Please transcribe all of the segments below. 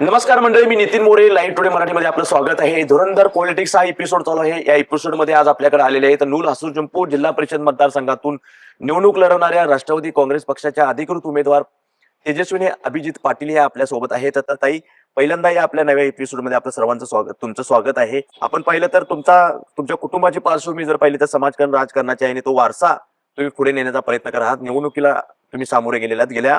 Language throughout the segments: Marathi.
नमस्कार मंडळी मी नितीन मोरे. लाईव्ह टुडे मराठीमध्ये आपलं स्वागत आहे. धुरंधर पॉलिटिक्स हा एपिसोड चालू आहे. या एपिसोडमध्ये आज आपल्याकडे आलेले आहे तर नूल हसूर जंपू जिल्हा परिषद मतदारसंघातून निवडणूक लढवणाऱ्या राष्ट्रवादी काँग्रेस पक्षाच्या अधिकृत उमेदवार तेजस्विनी अभिजित पाटील हे आपल्यासोबत आहेत. तर ताई पहिल्यांदा या आपल्या नव्या एपिसोडमध्ये आपलं सर्वांचं स्वागत तुमचं स्वागत आहे. आपण पाहिलं तर तुमचा तुमच्या कुटुंबाची पार्श्वभूमी जर पाहिली तर समाजकारण राजकारणाची आहे आणि तो वारसा तुम्ही पुढे नेण्याचा प्रयत्न करा आहात. निवडणुकीला तुम्ही सामोरे गेलेला गेल्या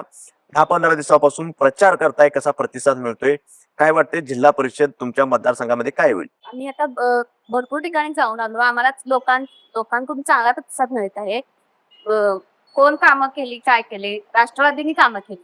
दहा पंधरा दिवसापासून प्रचार करताय कसा प्रतिसाद मिळतोय? काय वाटते जिल्हा परिषद तुमच्या मतदारसंघामध्ये काय होईल? आम्ही आता ब- भरपूर ठिकाणी जाऊन आलो. आम्हाला लोकां लोकांकडून चांगला प्रतिसाद मिळत आहे. कोण कामं केली काय केले? राष्ट्रवादीने कामं केली.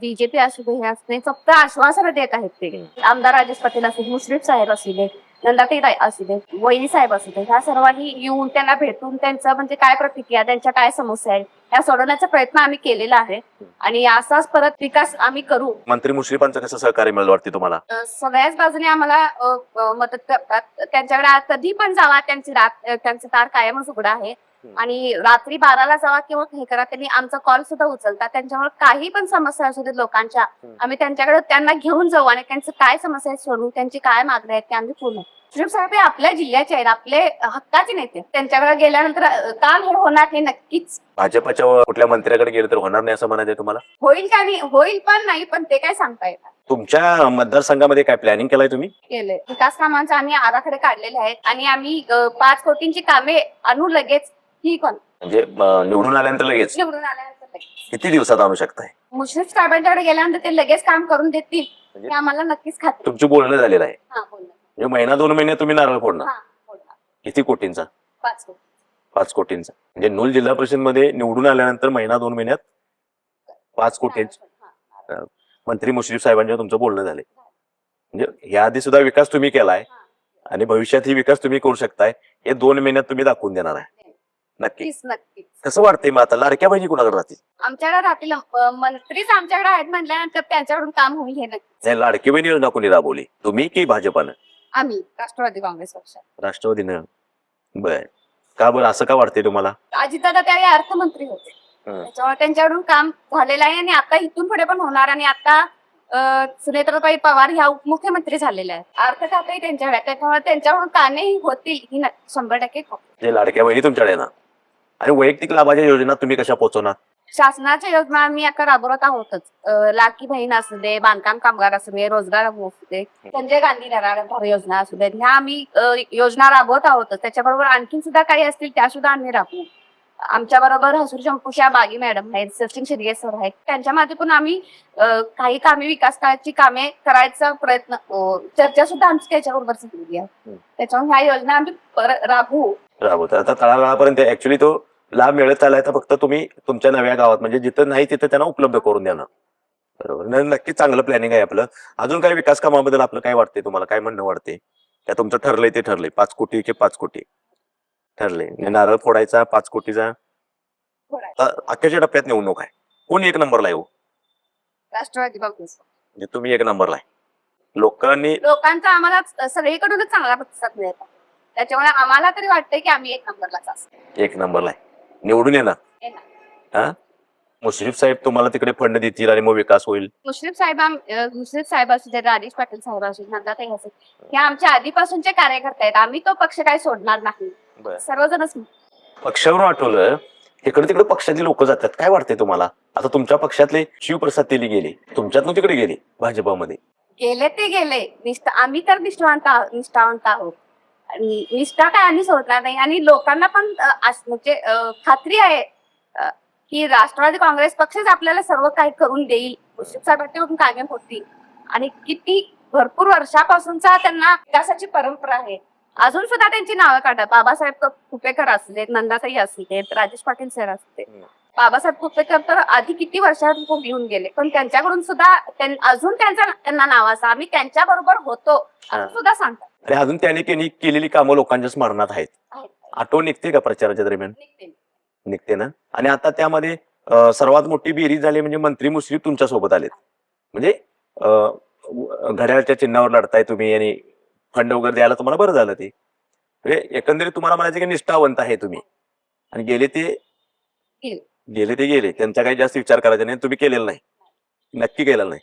बीजेपी असू दे हे असू दे फक्त आश्वासनं देत आहेत ते. आमदार राजेश पाटील असतील मुश्रीफ साहेब असू दे नंदाताई राय असू दे वहिनी साहेब असू दे ह्या सर्वांनी येऊन त्यांना भेटून त्यांचं म्हणजे काय प्रतिक्रिया त्यांच्या काय समस्या आहेत? ह्या सोडवण्याचा प्रयत्न आम्ही केलेला आहे. आणि असाच परत विकास आम्ही करू. मंत्री मुश्रीफांचं कसं सहकार्य मिळेल वाटते तुम्हाला? अ, सगळ्याच बाजूने आम्हाला अ, अ, मदत करतात. त्यांच्याकडे कधी पण जावा त्यांची रात अ, त्यांचं दार कायमच उघडं आहे. आणि रात्री बाराला जावा किंवा हे करा त्यांनी आमचा कॉल सुद्धा उचलतात त्यांच्यामुळे काही पण समस्या असू देत लोकांच्या. आम्ही त्यांच्याकडे त्यांना घेऊन जाऊ आणि त्यांचं काय समस्या आहेत सोडवून त्यांची काय मागण्या आहेत ते आम्ही पूर्ण श्रीफ साहेब हे आपल्या जिल्ह्याचे आहेत. आपले हक्काचे नेते त्यांच्याकडे गेल्यानंतर अ, काम हे होणार हे नक्कीच. भाजपच्या कुठल्या मंत्र्याकडे गेलं तर होणार नाही असं म्हणायचं तुम्हाला? होईल का नाही? होईल पण नाही पण ते काय सांगता येतात तुमच्या मतदारसंघामध्ये काय प्लॅनिंग केलाय तुम्ही? केलंय. विकास कामांचे आम्ही आराखडे काढलेले आहेत आणि आम्ही अ, पाच कोटींची कामे आणू लगेच. ही पण म्हणजे अं, निवडून आल्यानंतर लगेच? निवडून आल्यानंतर लगेच. किती दिवसात आणू शकताय? मुश्रीफ साहेबांच्याकडे गेल्यानंतर ते लगेच काम करून देतील. म्हणजे? हे आम्हाला नक्कीच खात्री. तुमचं बोलणं झालेलं आहे. हा. म्हणजे महिना दोन महिने तुम्ही नारळ फोडणार. हा बोलणार किती कोटींचा? पाच कोटी. पाच कोटींचा. म्हणजे नूल जिल्हा परिषदमध्ये निवडून आल्यानंतर महिना दोन महिन्यात पाच कोटींचा हा. मंत्री मुश्रीफ साहेबांच्या तुमचं बोलणं झालंय. म्हणजे याआधी सुद्धा विकास तुम्ही केलाय आणि भविष्यातही विकास तुम्ही करू शकताय हे दोन महिन्यात तुम्ही दाखवून देणार आहे. नक्की. नक्कीच नक्कीच. कसं वाटतंय मग आता? लाडक्या बहिणी कुणाकडे राहतील? आमच्याकडे राहतील. अ, मंत्रीच आमच्याकडे आहेत म्हटल्यानंतर त्यांच्याकडून काम होईल हे नक्की नाही लाडकी बहिणी योजना कोणी राबवली? तुम्ही की भाजपानं? आम्ही राष्ट्रवादी काँग्रेस पक्षात राष्ट्रवादीनं? बर. का बरं? असं का वाटतंय तुम्हाला? अजितदादा त्यावेळी अर्थमंत्री होते. हं. त्याच्यामुळे त्यांच्याकडून काम झालेलं आहे आणि आता इथून पुढे पण होणार आणि आता अं, सुनेत्राबाई पवार ह्या उपमुख्यमंत्री झालेल्या आहेत. अर्थ खातंही त्यांच्याकडे आहे. त्याच्यामुळे त्यांच्याकडून कामेही होतील ही नक्की शंभर टक्के. खात्री. जे लाडक्या बहिणी तुमच्याकडे ना आणि वैयक्तिक लाभाच्या योजना तुम्ही कशा पोहोचवणार शासनाच्या योजना आम्ही आता राबवत आहोतच. अं, लाडकी बहीण असू दे बांधकाम कामगार असू दे रोजगार असू दे संजय गांधी निराधार योजना असू दे ह्या आम्ही अं, योजना राबवत आहोतच. त्याच्याबरोबर आणखीन सुद्धा काही असतील त्या सुद्धा आम्ही राबवू. आमच्या बरोबर हसूर शंकुशा बागी मॅडम आहेत सचिन शिर्गे सर आहेत. त्यांच्या माध्यमातून आम्ही अं, काही कामे विकासाची कामे करायचा प्रयत्न अं, चर्चा सुद्धा आमची त्याच्याबरोबर झालेली आहे. त्याच्यामुळे ह्या योजना आम्ही राबवू. राबवत. आता तळागाळापर्यंत ऍक्च्युली तो लाभ मिळत आलाय तर फक्त तुम्ही तुमच्या नव्या गावात म्हणजे जिथं नाही तिथं त्यांना उपलब्ध करून देणं. बरोबर? न- नक्कीच चांगलं प्लॅनिंग आहे आपलं. अजून काही विकास कामाबद्दल आपलं काय वाटतंय तुम्हाला? काय म्हणणं वाटते त्या तुमचं ठरलंय ते ठरलंय. पाच कोटी की पाच कोटी? ठरलंय. म्हणजे नारळ फोडायचा पाच कोटीचा? अख्याच्या टप्प्यात निवडणूक आहे. कोण एक नंबरला येऊ राष्ट्रवादी काँग्रेस. म्हणजे तुम्ही एक नंबरला आहे. लोकांनी लोकांचा आम्हाला सगळीकडूनच चांगला प्रतिसाद मिळतो त्याच्यामुळे आम्हाला तरी वाटतंय की आम्ही एक नंबरलाच असतो एक नंबरला आहे. निवडून येणार. हा? मुश्रीफ साहेब तुम्हाला तिकडे फंड देतील आणि मग विकास होईल. मुश्रीफ साहेब मुश्रीफ साहेब असू दे राजेश पाटील साहेब असू दे हे आमच्या आधीपासूनचे कार्यकर्ते आहेत. आम्ही तो पक्ष काही सोडणार नाही. सर्वजणच पक्षावरून आठवलं इकडे तिकडे पक्षातली लोक जातात. काय वाटतंय तुम्हाला? आता तुमच्या पक्षातले शिवप्रसाद तेली गेले तुमच्यातून तिकडे गेले भाजपामध्ये. गेले ते गेले. निष्ठा आम्ही तर निष्ठावंत निष्ठावंत आहोत. निष्ठा काय आम्ही सोडणार नाही. आणि लोकांना पण म्हणजे खात्री आहे की राष्ट्रवादी काँग्रेस पक्षच आपल्याला सर्व काही करून देईल. साहेबांकडून कामे होतील. आणि किती भरपूर वर्षापासूनचा त्यांना विकासाची परंपरा आहे. अजून सुद्धा त्यांची नावं काढा बाबासाहेब कुपेकर असू देत नंदाताई असू देत राजेश पाटील सर असू देत हम्म. बाबासाहेब कुपेकर तर आधी किती वर्षांपूर्वी येऊन गेले. पण त्यांच्याकडून सुद्धा अजून त्यांचा त्यांना नाव असं. आम्ही त्यांच्या बरोबर होतो. असं हा. सुद्धा सांगतात. आणि अजून त्याने केली केलेली कामं लोकांच्या स्मरणात आहेत. आठवण निघते का प्रचाराच्या दरम्यान? निघते. ना? आणि आता त्यामध्ये सर्वात मोठी बेरीज झाली म्हणजे मंत्री मुश्रीफ तुमच्यासोबत आलेत. म्हणजे घड्याळच्या चिन्हावर लढताय तुम्ही आणि फंड वगैरे द्यायला तुम्हाला बरं झालं ते. म्हणजे एकंदरीत तुम्हाला म्हणायचं की निष्ठावंत आहे तुम्ही. आणि गेले ते? गेले. गेले ते गेले. त्यांचा काही जास्त विचार करायचा नाही तुम्ही केलेला नाही. नक्की केलेला नाही.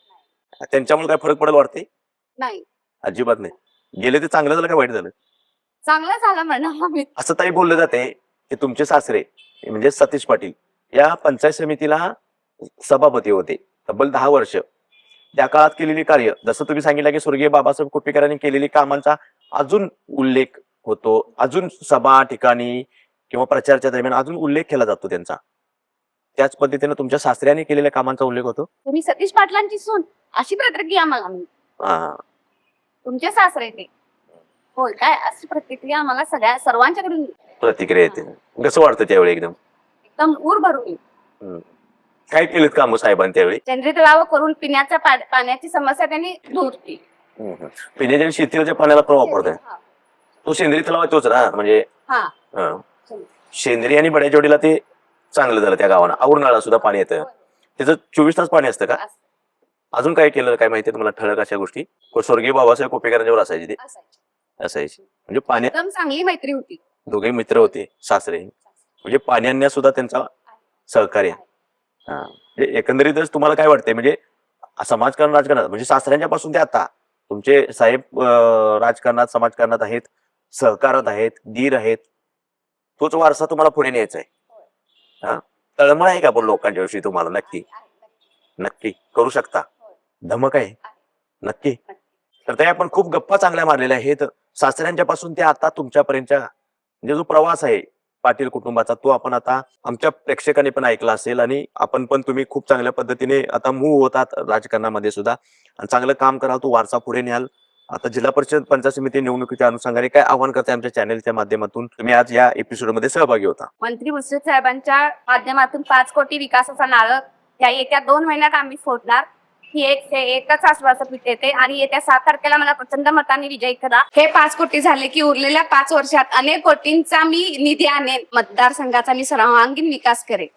त्यांच्यामुळे काय फरक पडेल वाटते नाही. अजिबात नाही. गेले ते चांगलं झालं का वाईट झालं? चांगलं झालं म्हणा असं ताई बोललं जाते की तुमचे सासरे म्हणजे सतीश पाटील या पंचायत समितीला सभापती होते तब्बल दहा वर्ष. त्या काळात केलेली कार्य जसं तुम्ही सांगितलं की स्वर्गीय बाबासाहेब कुपेकरांनी केलेली कामांचा अजून उल्लेख होतो अजून सभा ठिकाणी किंवा प्रचारच्या दरम्यान अजून उल्लेख केला जातो त्यांचा. त्याच पद्धतीने तुमच्या सासऱ्याने केलेल्या कामांचा उल्लेख होतो? तुम्ही सतीश पाटलांची सून अशी प्रतिक्रिया आम्हाला. हा. तुमचे सासरे ते. होय काय अशी प्रतिक्रिया आम्हाला सगळ्या सर्वांच्याकडून. प्रतिक्रिया येते. कसं वाटतं त्यावेळी एकदम? एकदम ऊर भरून. काय केलेत काम साहेबांनी त्यावेळी? सेंद्रिय तलाव करून पिण्याच्या पा- पाण्याची समस्या त्यांनी दूर केली. पिण्याच्या आणि शेतीला ज्या पाण्याला पण वापरतोय हा. तो सेंद्रिय तलाव आहे तोच ना म्हणजे हा. हं. शेंद्री आणि बड्या जोडीला ते चांगलं झालं त्या गावानं. औरनाळा सुद्धा पाणी येतं. त्याचं चोवीस तास पाणी असतं का? असं- अजून काय केलं काय माहिती तुम्हाला? ठळक अशा गोष्टी. को- स्वर्गीय बाबासाहेब कोपेकरांच्यावर असायची ते. असायचं. असायची. म्हणजे एकदम चांगली मैत्री होती. दोघे मित्र होते सासरे. म्हणजे पाण्याने सुद्धा त्यांचा सहकार्य. हा. म्हणजे एकंदरीतच तुम्हाला काय वाटतंय? म्हणजे समाजकारण राजकारणात म्हणजे सासऱ्यांच्या पासून ते आता. तुमचे साहेब राजकारणात समाजकारणात आहेत सहकारात आहेत दीर आहेत. तोच वारसा तुम्हाला पुढे न्यायचा आहे. हा. तळमळ आहे का पण लोकांच्या विषयी तुम्हाला नक्की. नक्की. करू शकता. धमक आहे. नक्की. तर ते आपण खूप गप्पा चांगल्या मारलेल्या आहेत. सासऱ्यांच्या पासून ते आता तुमच्यापर्यंतच्या म्हणजे जो प्रवास आहे पाटील कुटुंबाचा तो आपण आता आमच्या प्रेक्षकांनी पण ऐकला असेल आणि आपण पण तुम्ही खूप चांगल्या पद्धतीने आता मूव्ह होतात राजकारणामध्ये सुद्धा. आणि चांगलं काम कराल तो वारसा पुढे न्याल. आता जिल्हा परिषद पंचायत समिती निवडणुकीच्या अनुषंगाने काय आव्हान करते आमच्या चॅनेलच्या माध्यमातून? तुम्ही आज या एपिसोडमध्ये सहभागी होता. मंत्री मुश्रीफ साहेबांच्या माध्यमातून पाच कोटी विकासाचा नारळ या येत्या दोन महिन्यात आम्ही फोडणार. ही एक हे एकच आश्वासपीठ येते. आणि येत्या सात तारखेला मला प्रचंड मताने विजयी करा. हे पाच कोटी झाले की उरलेल्या पाच वर्षात अनेक कोटींचा मी निधी आणेन. मतदारसंघाचा मी सर्वांगीण विकास करेन.